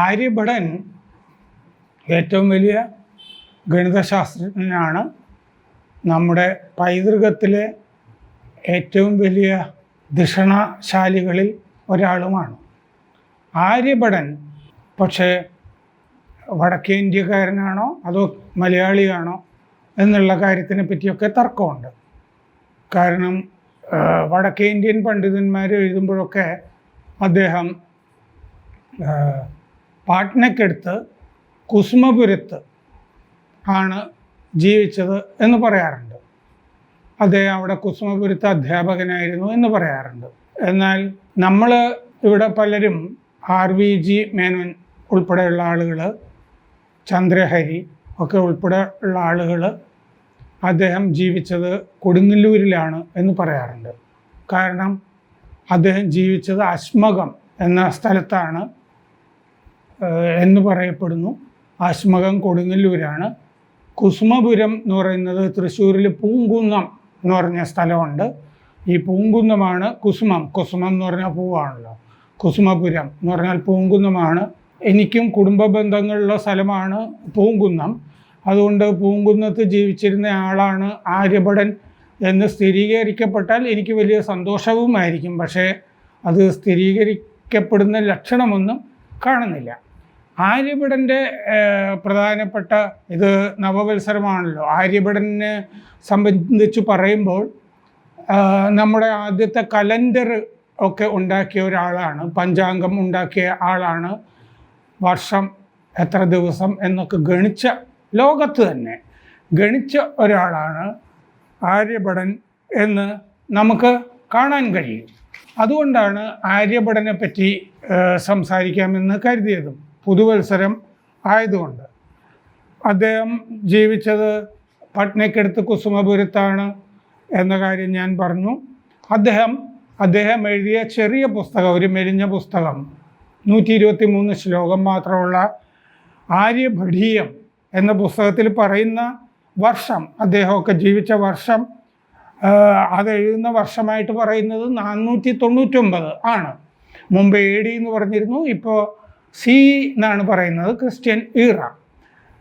ആര്യഭടൻ ഏറ്റവും വലിയ ഗണിതശാസ്ത്രജ്ഞനാണ്. നമ്മുടെ പൈതൃകത്തിലെ ഏറ്റവും വലിയ ധിഷണശാലികളിൽ ഒരാളുമാണ്. ആര്യഭടൻ പക്ഷേ വടക്കേ ഇന്ത്യക്കാരനാണോ അതോ മലയാളിയാണോ എന്നുള്ള കാര്യത്തിനെ പറ്റിയൊക്കെ തർക്കമുണ്ട്. കാരണം വടക്കേ ഇന്ത്യൻ പണ്ഡിതന്മാർ എഴുതുമ്പോഴൊക്കെ അദ്ദേഹം പാട്നയ്ക്കടുത്ത് കുസുമപുരത്ത് ആണ് ജീവിച്ചത് എന്ന് പറയാറുണ്ട്. അദ്ദേഹം അവിടെ കുസുമപുരത്ത് അധ്യാപകനായിരുന്നു എന്ന് പറയാറുണ്ട്. എന്നാൽ നമ്മൾ ഇവിടെ പലരും ആർ വി ജി മേനോൻ ഉൾപ്പെടെയുള്ള ആളുകൾ ചന്ദ്രഹരി ഒക്കെ ഉൾപ്പെടെ ഉള്ള ആളുകൾ അദ്ദേഹം ജീവിച്ചത് കൊടുങ്ങല്ലൂരിലാണ് എന്ന് പറയാറുണ്ട്. കാരണം അദ്ദേഹം ജീവിച്ചത് അശ്മകം എന്ന സ്ഥലത്താണ് എന്ന് പറയപ്പെടുന്നു. ആശ്മകം കൊടുങ്ങല്ലൂരാണ്. കുസുമപുരം എന്ന് പറയുന്നത് തൃശ്ശൂരിൽ പൂങ്കുന്നം എന്ന് പറഞ്ഞ സ്ഥലമുണ്ട്. ഈ പൂങ്കുന്നമാണ് കുസുമം. കുസുമം എന്ന് പറഞ്ഞാൽ പൂവാണല്ലോ. കുസുമപുരം എന്ന് പറഞ്ഞാൽ പൂങ്കുന്നമാണ്. എനിക്കും കുടുംബ ബന്ധങ്ങളുള്ള സ്ഥലമാണ് പൂങ്കുന്നം. അതുകൊണ്ട് പൂങ്കുന്നത്ത് ജീവിച്ചിരുന്ന ആളാണ് ആര്യഭടൻ എന്ന് സ്ഥിരീകരിക്കപ്പെട്ടാൽ എനിക്ക് വലിയ സന്തോഷവുമായിരിക്കും. പക്ഷേ അത് സ്ഥിരീകരിക്കപ്പെടുന്ന ലക്ഷണമൊന്നും കാണുന്നില്ല. ആര്യഭടന്റെ പ്രധാനപ്പെട്ട ഇത് നവവത്സരമാണല്ലോ. ആര്യഭടനെ സംബന്ധിച്ച് പറയുമ്പോൾ നമ്മുടെ ആദ്യത്തെ കലണ്ടർ ഒക്കെ ഉണ്ടാക്കിയ ഒരാളാണ് പഞ്ചാംഗം ഉണ്ടാക്കിയ ആളാണ് വർഷം എത്ര ദിവസം എന്നൊക്കെ ഗണിച്ച ലോകത്ത് തന്നെ ഗണിച്ച ഒരാളാണ് ആര്യഭടൻ എന്ന് നമുക്ക് കാണാൻ കഴിയും. അതുകൊണ്ടാണ് ആര്യഭടനെ പറ്റി സംസാരിക്കാമെന്ന് കരുതിയതും. പുതുവത്സരം ആയതുകൊണ്ട്. അദ്ദേഹം ജീവിച്ചത് പട്നയ്ക്കടുത്ത് കുസുമപുരത്താണ് എന്ന കാര്യം ഞാൻ പറഞ്ഞു. അദ്ദേഹം അദ്ദേഹം എഴുതിയ ചെറിയ പുസ്തകം ഒരു മെലിഞ്ഞ പുസ്തകം നൂറ്റി ഇരുപത്തി മൂന്ന് ശ്ലോകം മാത്രമുള്ള ആര്യഭടീയം എന്ന പുസ്തകത്തിൽ പറയുന്ന വർഷം അദ്ദേഹമൊക്കെ ജീവിച്ച വർഷം അത് എഴുതുന്ന വർഷമായിട്ട് പറയുന്നത് നാനൂറ്റി തൊണ്ണൂറ്റൊമ്പത് ആണ്. മുമ്പ് എ ഡി എന്ന് പറഞ്ഞിരുന്നു ഇപ്പോൾ സി എന്നാണ് പറയുന്നത് ക്രിസ്ത്യൻ ഈറ.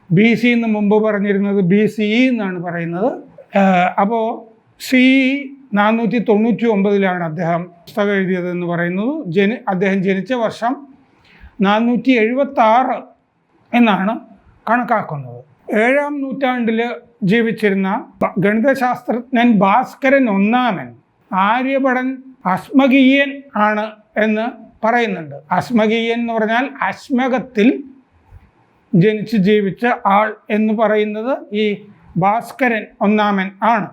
ബി സി എന്ന് മുമ്പ് പറഞ്ഞിരുന്നത് ബി സി ഇ എന്നാണ് പറയുന്നത്. അപ്പോൾ സി നാനൂറ്റി തൊണ്ണൂറ്റി ഒമ്പതിലാണ് അദ്ദേഹം പുസ്തകം എഴുതിയതെന്ന് പറയുന്നത്. ജനി അദ്ദേഹം ജനിച്ച വർഷം നാനൂറ്റി എഴുപത്തി ആറ് എന്നാണ് കണക്കാക്കുന്നത്. ഏഴാം നൂറ്റാണ്ടിൽ ജീവിച്ചിരുന്ന ഗണിതശാസ്ത്രജ്ഞൻ ഭാസ്കരൻ ഒന്നാമൻ ആര്യഭടൻ അസ്മകീയൻ ആണ് എന്ന് പറയുന്നുണ്ട്. അസ്മകീയൻ എന്ന് പറഞ്ഞാൽ അശ്മകത്തിൽ ജനിച്ച് ജീവിച്ച ആൾ എന്ന് പറയുന്നത് ഈ ഭാസ്കരൻ ഒന്നാമൻ ആണ്.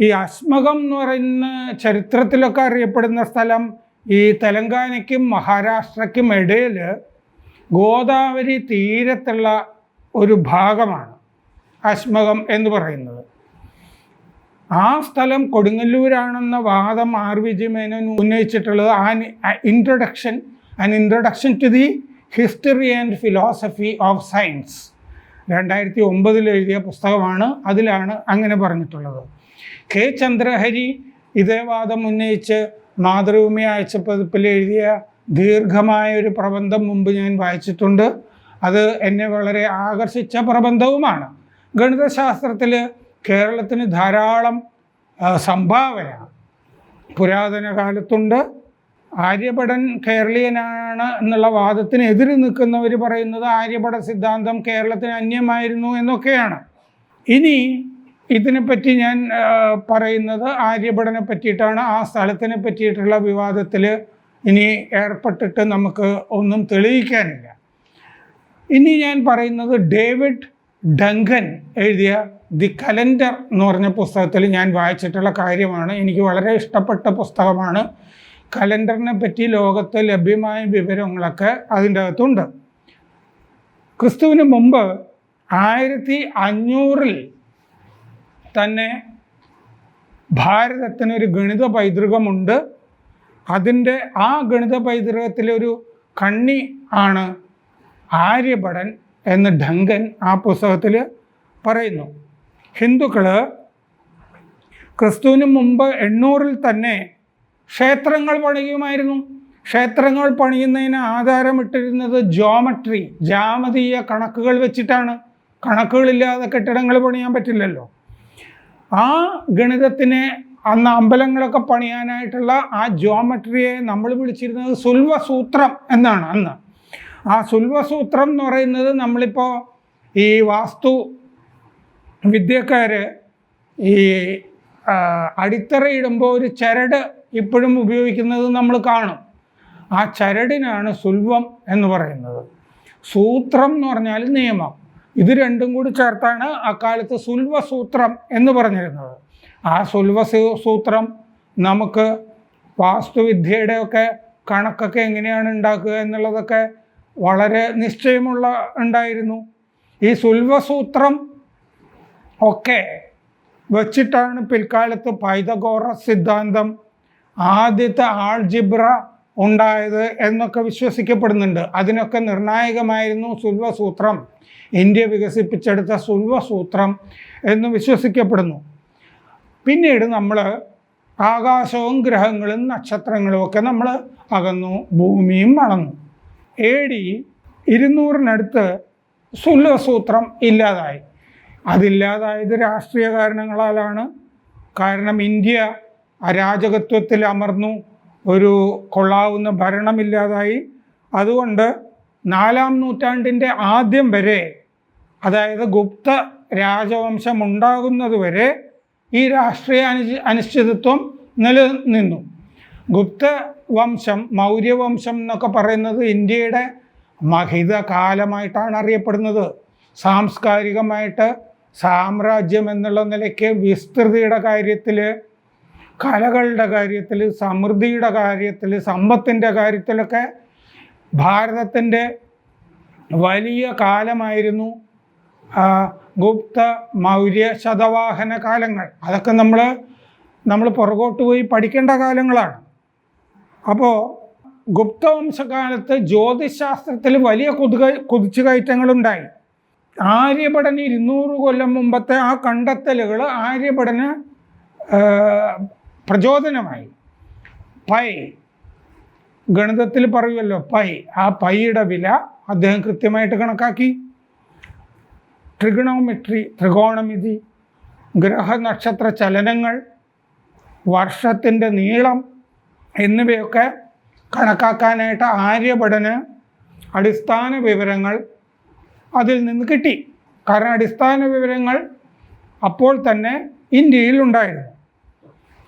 ഈ അസ്മകം എന്ന് പറയുന്ന ചരിത്രത്തിലൊക്കെ അറിയപ്പെടുന്ന സ്ഥലം ഈ തെലങ്കാനയ്ക്കും മഹാരാഷ്ട്രയ്ക്കും ഇടയിൽ ഗോദാവരി തീരത്തുള്ള ഒരു ഭാഗമാണ് അശ്മകം എന്ന് പറയുന്നത്. ആ സ്ഥലം കൊടുങ്ങല്ലൂരാണെന്ന വാദം ആർ വി ജി മേനോൻ ഉന്നയിച്ചിട്ടുള്ളത്. ആ introduction an introduction to the history and philosophy of science രണ്ടായിരത്തി ഒമ്പതിൽ എഴുതിയ പുസ്തകമാണ്. അതിലാണ് അങ്ങനെ പറഞ്ഞിട്ടുള്ളത്. കെ ചന്ദ്രഹരി ഇതേ വാദം ഉന്നയിച്ച് മാതൃഭൂമി ആഴ്ചപ്പതിപ്പിൽ എഴുതിയ ദീർഘമായ ഒരു പ്രബന്ധം മുമ്പ് ഞാൻ വായിച്ചിട്ടുണ്ട്. അത് എന്നെ വളരെ ആകർഷിച്ച പ്രബന്ധവുമാണ്. ഗണിതശാസ്ത്രത്തിൽ കേരളത്തിന് ധാരാളം സംഭാവന. പുരാതന കാലത്തുണ്ട്. ആര്യഭടൻ കേരളീയനാണ് എന്നുള്ള വാദത്തിന് എതിര് നിൽക്കുന്നവർ പറയുന്നത് ആര്യഭട സിദ്ധാന്തം കേരളത്തിന് അന്യമായിരുന്നു എന്നൊക്കെയാണ്. ഇനി ഇതിനെപ്പറ്റി ഞാൻ പറയുന്നത് ആര്യഭടനെ പറ്റിയിട്ടാണ്. ആ സ്ഥലത്തിനെ പറ്റിയിട്ടുള്ള വിവാദത്തിൽ ഇനി ഏർപ്പെട്ടിട്ട് നമുക്ക് ഒന്നും തെളിയിക്കാനില്ല. ഇനി ഞാൻ പറയുന്നത് ഡേവിഡ് ഡങ്കൻ എഴുതിയ ദി കലണ്ടർ എന്ന് പറഞ്ഞ പുസ്തകത്തിൽ ഞാൻ വായിച്ചിട്ടുള്ള കാര്യമാണ്. എനിക്ക് വളരെ ഇഷ്ടപ്പെട്ട പുസ്തകമാണ്. കലണ്ടറിനെ പറ്റി ലോകത്ത് ലഭ്യമായ വിവരങ്ങളൊക്കെ അതിന്റെ അകത്തുണ്ട്. ക്രിസ്തുവിന് മുമ്പ് ആയിരത്തി അഞ്ഞൂറിൽ തന്നെ ഭാരതത്തിനൊരു ഗണിത പൈതൃകമുണ്ട്. അതിന്റെ ആ ഗണിത പൈതൃകത്തിലൊരു കണ്ണി ആണ് ആര്യഭടൻ. എന്ന് ഡങ്കൻ ആ പുസ്തകത്തിൽ പറയുന്നു. ഹിന്ദുക്കൾ ക്രിസ്തുവിന് മുമ്പ് എണ്ണൂറിൽ തന്നെ ക്ഷേത്രങ്ങൾ പണിയുമായിരുന്നു. ക്ഷേത്രങ്ങൾ പണിയുന്നതിന് ആധാരമിട്ടിരുന്നത് ജോമട്രി ജാമതീയ കണക്കുകൾ വെച്ചിട്ടാണ്. കണക്കുകളില്ലാതെ കെട്ടിടങ്ങൾ പണിയാൻ പറ്റില്ലല്ലോ. ആ ഗണിതത്തിനെ അന്ന് അമ്പലങ്ങളൊക്കെ പണിയാനായിട്ടുള്ള ആ ജോമട്രിയെ നമ്മൾ വിളിച്ചിരുന്നത് സുൽവസൂത്രം എന്നാണ് അന്ന്. ആ സുൽവസൂത്രം എന്ന് പറയുന്നത് നമ്മളിപ്പോൾ ഈ വാസ്തു വിദ്യക്കാർ ഈ അടിത്തറയിടുമ്പോൾ ഒരു ചരട് ഇപ്പോഴും ഉപയോഗിക്കുന്നത് നമ്മൾ കാണും. ആ ചരടിനാണ് സുൽവം എന്ന് പറയുന്നത്. സൂത്രം എന്ന് പറഞ്ഞാൽ നിയമം. ഇത് രണ്ടും കൂടി ചേർത്താണ് അക്കാലത്ത് സുൽവസൂത്രം എന്ന് പറഞ്ഞിരുന്നത്. ആ സുൽവ സൂത്രം നമുക്ക് വാസ്തുവിദ്യയുടെയൊക്കെ കണക്കൊക്കെ എങ്ങനെയാണ് ഉണ്ടാക്കുക എന്നുള്ളതൊക്കെ വളരെ നിശ്ചയമുള്ള ഉണ്ടായിരുന്നു. ഈ സുൽവസൂത്രം ഒക്കെ വച്ചിട്ടാണ് പിൽക്കാലത്ത് പൈതഗോറസ് സിദ്ധാന്തം ആദ്യത്തെ ആൾജിബ്ര ഉണ്ടായത് എന്നൊക്കെ വിശ്വസിക്കപ്പെടുന്നുണ്ട്. അതിനൊക്കെ നിർണായകമായിരുന്നു സുൽവസൂത്രം. ഇന്ത്യ വികസിപ്പിച്ചെടുത്ത സുൽവസൂത്രം എന്ന് വിശ്വസിക്കപ്പെടുന്നു. പിന്നീട് നമ്മൾ ആകാശവും ഗ്രഹങ്ങളും നക്ഷത്രങ്ങളും ഒക്കെ നമ്മൾ അകന്നു ഭൂമിയും വളർന്നു. എ ഡി ഇരുന്നൂറിനടുത്ത് സുല്ലസൂത്രം ഇല്ലാതായി. അതില്ലാതായത് രാഷ്ട്രീയ കാരണങ്ങളാലാണ്. കാരണം ഇന്ത്യ അരാജകത്വത്തിൽ അമർന്നു. ഒരു കൊള്ളാവുന്ന ഭരണമില്ലാതായി. അതുകൊണ്ട് നാലാം നൂറ്റാണ്ടിന്റെ ആദ്യം വരെ അതായത് ഗുപ്ത രാജവംശം ഉണ്ടാകുന്നതുവരെ ഈ രാഷ്ട്രീയ അനിശ്ചി അനിശ്ചിതത്വം നിലനിന്നു. ഗുപ്ത വംശം മൗര്യവംശം എന്നൊക്കെ പറയുന്നത് ഇന്ത്യയുടെ മഹിത കാലമായിട്ടാണ് അറിയപ്പെടുന്നത്. സാംസ്കാരികമായിട്ട് സാമ്രാജ്യം എന്നുള്ള നിലയ്ക്ക് വിസ്തൃതിയുടെ കാര്യത്തിൽ കലകളുടെ കാര്യത്തിൽ സമൃദ്ധിയുടെ കാര്യത്തിൽ സമ്പത്തിന്റെ കാര്യത്തിലൊക്കെ ഭാരതത്തിന്റെ വലിയ കാലമായിരുന്നു ഗുപ്ത മൗര്യ ശതവാഹന കാലങ്ങൾ. അതൊക്കെ നമ്മൾ നമ്മൾ പുറകോട്ട് പോയി പഠിക്കേണ്ട കാലങ്ങളാണ്. അപ്പോൾ ഗുപ്തവംശകാലത്ത് ജ്യോതിശാസ്ത്രത്തിൽ വലിയ കുതുക കുതിച്ചു കയറ്റങ്ങളുണ്ടായി ആര്യഭടന് ഇരുന്നൂറ് കൊല്ലം മുമ്പത്തെ ആ കണ്ടെത്തലുകൾ ആര്യഭടന് പ്രചോദനമായി. പൈ ഗണിതത്തിൽ പറയുമല്ലോ പൈ ആ പൈയുടെ വില അദ്ദേഹം കൃത്യമായിട്ട് കണക്കാക്കി. ട്രിഗണോമെട്രി ത്രികോണമിതി ഗ്രഹനക്ഷത്ര ചലനങ്ങൾ വർഷത്തിന്റെ നീളം എന്നിവയൊക്കെ കണക്കാക്കാനായിട്ട് ആര്യഭടന് അടിസ്ഥാന വിവരങ്ങൾ അതിൽ നിന്ന് കിട്ടി. കാരണം അടിസ്ഥാന വിവരങ്ങൾ അപ്പോൾ തന്നെ ഇന്ത്യയിൽ ഉണ്ടായിരുന്നു.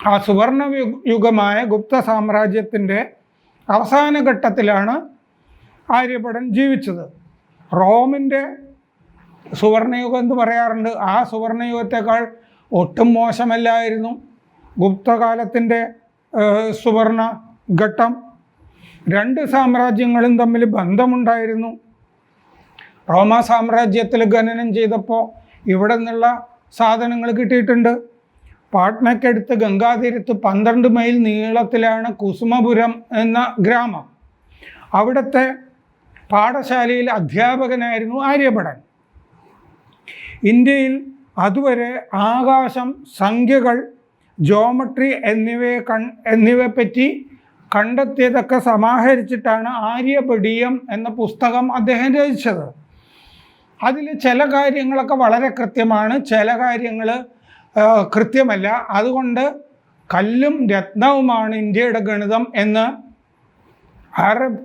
ആ സുവർണ യുഗമായ ഗുപ്ത സാമ്രാജ്യത്തിന്റെ അവസാന ഘട്ടത്തിലാണ് ആര്യഭടൻ ജീവിച്ചത്. റോമിന്റെ സുവർണയുഗം എന്ന് പറയാറുണ്ട്. ആ സുവർണയുഗത്തേക്കാൾ ഒട്ടും മോശമല്ലായിരുന്നു. ഗുപ്തകാലത്തിന്റെ സുവർണ ഘട്ടം. രണ്ട് സാമ്രാജ്യങ്ങളും തമ്മിൽ ബന്ധമുണ്ടായിരുന്നു. റോമ സാമ്രാജ്യത്തിൽ ഖനനം ചെയ്തപ്പോൾ ഇവിടെ നിന്നുള്ള സാധനങ്ങൾ കിട്ടിയിട്ടുണ്ട്. പാട്നയ്ക്കടുത്ത് ഗംഗാതീരത്ത് പന്ത്രണ്ട് മൈൽ നീളത്തിലാണ് കുസുമപുരം എന്ന ഗ്രാമം. അവിടുത്തെ പാഠശാലയിൽ അധ്യാപകനായിരുന്നു ആര്യഭടൻ. ഇന്ത്യയിൽ അതുവരെ ആകാശം സംഖ്യകൾ ജോമട്രി എന്നിവയെ കൺ എന്നിവയെപ്പറ്റി കണ്ടെത്തിയതൊക്കെ സമാഹരിച്ചിട്ടാണ് ആര്യപടിയം എന്ന പുസ്തകം അദ്ദേഹം രചിച്ചത്. അതിൽ ചില കാര്യങ്ങളൊക്കെ വളരെ കൃത്യമാണ്. ചില കാര്യങ്ങൾ കൃത്യമല്ല. അതുകൊണ്ട് കല്ലും രത്നവുമാണ് ഇന്ത്യയുടെ ഗണിതം എന്ന് അറബ്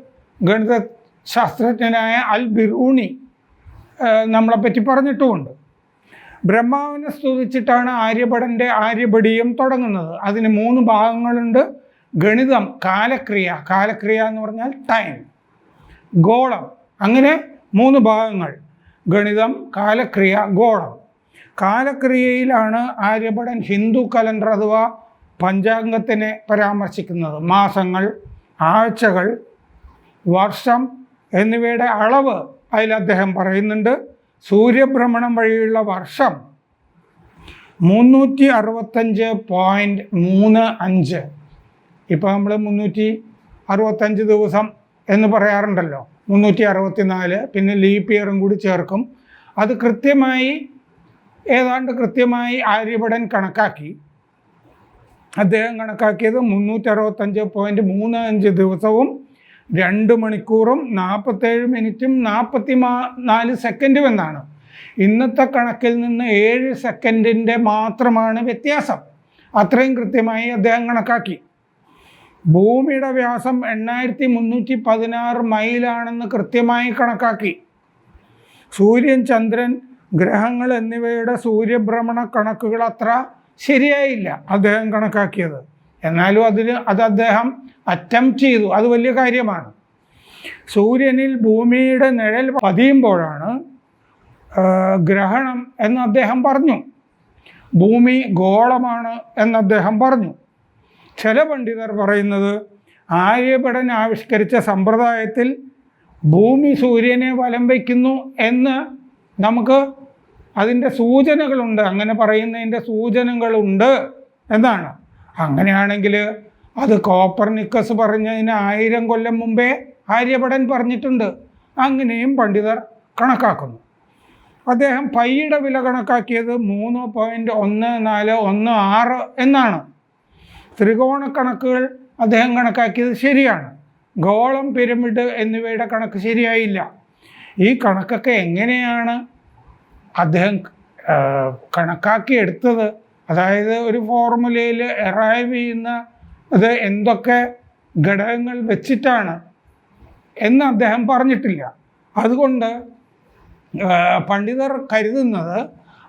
ഗണിത ശാസ്ത്രജ്ഞനായ അൽ ബിറൂണി നമ്മളെപ്പറ്റി പറഞ്ഞിട്ടുമുണ്ട്. ബ്രഹ്മാവിനെ സ്തുതിച്ചിട്ടാണ് ആര്യഭടന്റെ ആര്യഭടീയം തുടങ്ങുന്നത്. അതിന് മൂന്ന് ഭാഗങ്ങളുണ്ട്. ഗണിതം കാലക്രിയ. കാലക്രിയ എന്ന് പറഞ്ഞാൽ ടൈം ഗോളം. അങ്ങനെ മൂന്ന് ഭാഗങ്ങൾ. ഗണിതം കാലക്രിയ ഗോളം. കാലക്രിയയിലാണ് ആര്യഭടൻ ഹിന്ദു കലണ്ടർ അഥവാ പഞ്ചാംഗത്തിനെ പരാമർശിക്കുന്നത്. മാസങ്ങൾ ആഴ്ചകൾ വർഷം എന്നിവയുടെ അളവ് അതിൽ അദ്ദേഹം പറയുന്നുണ്ട്. സൂര്യഭ്രമണം വഴിയുള്ള വർഷം മുന്നൂറ്റി അറുപത്തഞ്ച് പോയിന്റ് മൂന്ന് അഞ്ച്. ഇപ്പോൾ നമ്മൾ മുന്നൂറ്റി അറുപത്തഞ്ച് ദിവസം എന്ന് പറയാറുണ്ടല്ലോ. മുന്നൂറ്റി അറുപത്തി നാല് പിന്നെ ലീപ്പ് ഇയറും കൂടി ചേർക്കും. അത് കൃത്യമായി ഏതാണ്ട് കൃത്യമായി ആര്യഭടൻ കണക്കാക്കി. അദ്ദേഹം കണക്കാക്കിയത് മുന്നൂറ്റി അറുപത്തഞ്ച് പോയിന്റ് മൂന്ന് അഞ്ച് ദിവസവും രണ്ട് മണിക്കൂറും നാൽപ്പത്തേഴ് മിനിറ്റും നാൽപ്പത്തി മാ നാല് സെക്കൻഡും എന്നാണ്. ഇന്നത്തെ കണക്കിൽ നിന്ന് ഏഴ് സെക്കൻഡിന്റെ മാത്രമാണ് വ്യത്യാസം. അത്രയും കൃത്യമായി അദ്ദേഹം കണക്കാക്കി. ഭൂമിയുടെ വ്യാസം എണ്ണായിരത്തി മുന്നൂറ്റി പതിനാറ് മൈലാണെന്ന് കൃത്യമായി കണക്കാക്കി. സൂര്യൻ ചന്ദ്രൻ ഗ്രഹങ്ങൾ എന്നിവയുടെ സൂര്യഭ്രമണ കണക്കുകൾ അത്ര ശരിയായില്ല അദ്ദേഹം കണക്കാക്കിയത്. എന്നാലും അതിന് അത് അദ്ദേഹം അറ്റംപ്റ്റ് ചെയ്തു. അത് വലിയ കാര്യമാണ്. സൂര്യനിൽ ഭൂമിയുടെ നിഴൽ പതിയുമ്പോഴാണ് ഗ്രഹണം എന്ന് അദ്ദേഹം പറഞ്ഞു. ഭൂമി ഗോളമാണ് എന്ന് അദ്ദേഹം പറഞ്ഞു. ചില പണ്ഡിതർ പറയുന്നത് ആര്യഭടൻ ആവിഷ്കരിച്ച സമ്പ്രദായത്തിൽ ഭൂമി സൂര്യനെ വലം വയ്ക്കുന്നു എന്ന് നമുക്ക് അതിന്റെ സൂചനകളുണ്ട്. അങ്ങനെ പറയുന്നതിന്റെ സൂചനകളുണ്ട് എന്നാണ്. അങ്ങനെയാണെങ്കിൽ അത് കോപ്പർനിക്കസ് പറഞ്ഞതിന് ആയിരം കൊല്ലം മുമ്പേ ആര്യഭടൻ പറഞ്ഞിട്ടുണ്ട്. അങ്ങനെയും പണ്ഡിതർ കണക്കാക്കുന്നു. അദ്ദേഹം പൈയുടെ വില കണക്കാക്കിയത് മൂന്ന് പോയിന്റ് ഒന്ന് നാല് ഒന്ന് ആറ് എന്നാണ്. ത്രികോണ കണക്കുകൾ അദ്ദേഹം കണക്കാക്കിയത് ശരിയാണ്. ഗോളം പിരമിഡ് എന്നിവയുടെ കണക്ക് ശരിയായില്ല. ഈ കണക്കൊക്കെ എങ്ങനെയാണ് അദ്ദേഹം കണക്കാക്കി കണക്കാക്കിയെടുത്തത്? അതായത് ഒരു ഫോർമുലയിൽ എറൈവ് ചെയ്യുന്ന അത് എന്തൊക്കെ ഘടകങ്ങൾ വെച്ചിട്ടാണ് എന്ന് അദ്ദേഹം പറഞ്ഞിട്ടില്ല. അതുകൊണ്ട് പണ്ഡിതർ കരുതുന്നത്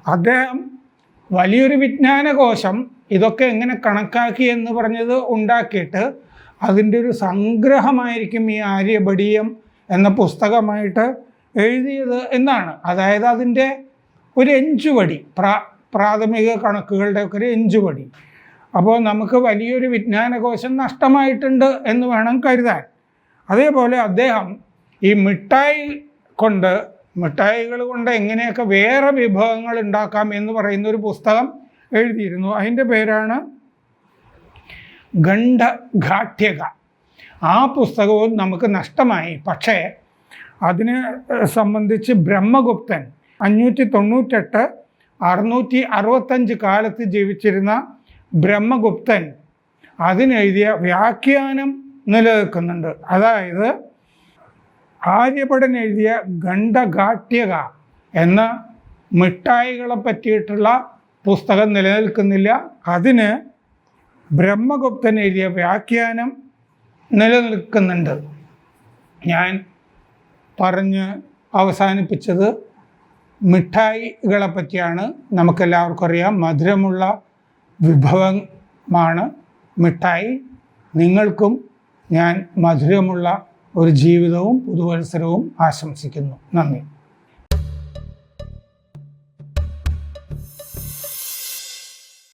അദ്ദേഹം വലിയൊരു വിജ്ഞാനകോശം ഇതൊക്കെ എങ്ങനെ കണക്കാക്കി എന്ന് പറഞ്ഞത് ഉണ്ടാക്കിയിട്ട് അതിന്റെ ഒരു സംഗ്രഹമായിരിക്കും ഈ ആര്യഭടീയം എന്ന പുസ്തകമായിട്ട് എഴുതിയത് എന്നാണ്. അതായത് അതിന്റെ ഒരു എഞ്ചുവടി പ്രാ പ്രാഥമിക കണക്കുകളുടെ ഒക്കെ ഒരു എഞ്ചുവടി അപ്പോൾ നമുക്ക് വലിയൊരു വിജ്ഞാനകോശം നഷ്ടമായിട്ടുണ്ട് എന്ന് വേണം കരുതാൻ. അതേപോലെ അദ്ദേഹം ഈ മിഠായി കൊണ്ട് മിഠായികൾ കൊണ്ട് എങ്ങനെയൊക്കെ വേറെ വിഭവങ്ങൾ ഉണ്ടാക്കാം എന്ന് പറയുന്ന ഒരു പുസ്തകം എഴുതിയിരുന്നു. അതിന്റെ പേരാണ് ഗണ്ഡഘാട്യക ആ പുസ്തകവും നമുക്ക് നഷ്ടമായി. പക്ഷേ അതിനെ സംബന്ധിച്ച് ബ്രഹ്മഗുപ്തൻ അഞ്ഞൂറ്റി തൊണ്ണൂറ്റെട്ട് അറുന്നൂറ്റി അറുപത്തഞ്ച് കാലത്ത് ജീവിച്ചിരുന്ന ബ്രഹ്മഗുപ്തൻ അതിനെഴുതിയ വ്യാഖ്യാനം നിലനിൽക്കുന്നുണ്ട്. അതായത് ആര്യഭടൻ എഴുതിയ ഖണ്ഡഗാഠ്യക എന്ന മിഠായികളെ പറ്റിയിട്ടുള്ള പുസ്തകം നിലനിൽക്കുന്നില്ല. അതിന് ബ്രഹ്മഗുപ്തൻ എഴുതിയ വ്യാഖ്യാനം നിലനിൽക്കുന്നുണ്ട്. ഞാൻ പറഞ്ഞ് അവസാനിപ്പിച്ചത് മിഠായികളെ പറ്റിയാണ് നമുക്കെല്ലാവർക്കും അറിയാം. മധുരമുള്ള വിഭവമാണ് മിഠായി. നിങ്ങൾക്കും ഞാൻ മധുരമുള്ള ഒരു ജീവിതവും പുതുവത്സരവും ആശംസിക്കുന്നു. നന്ദി.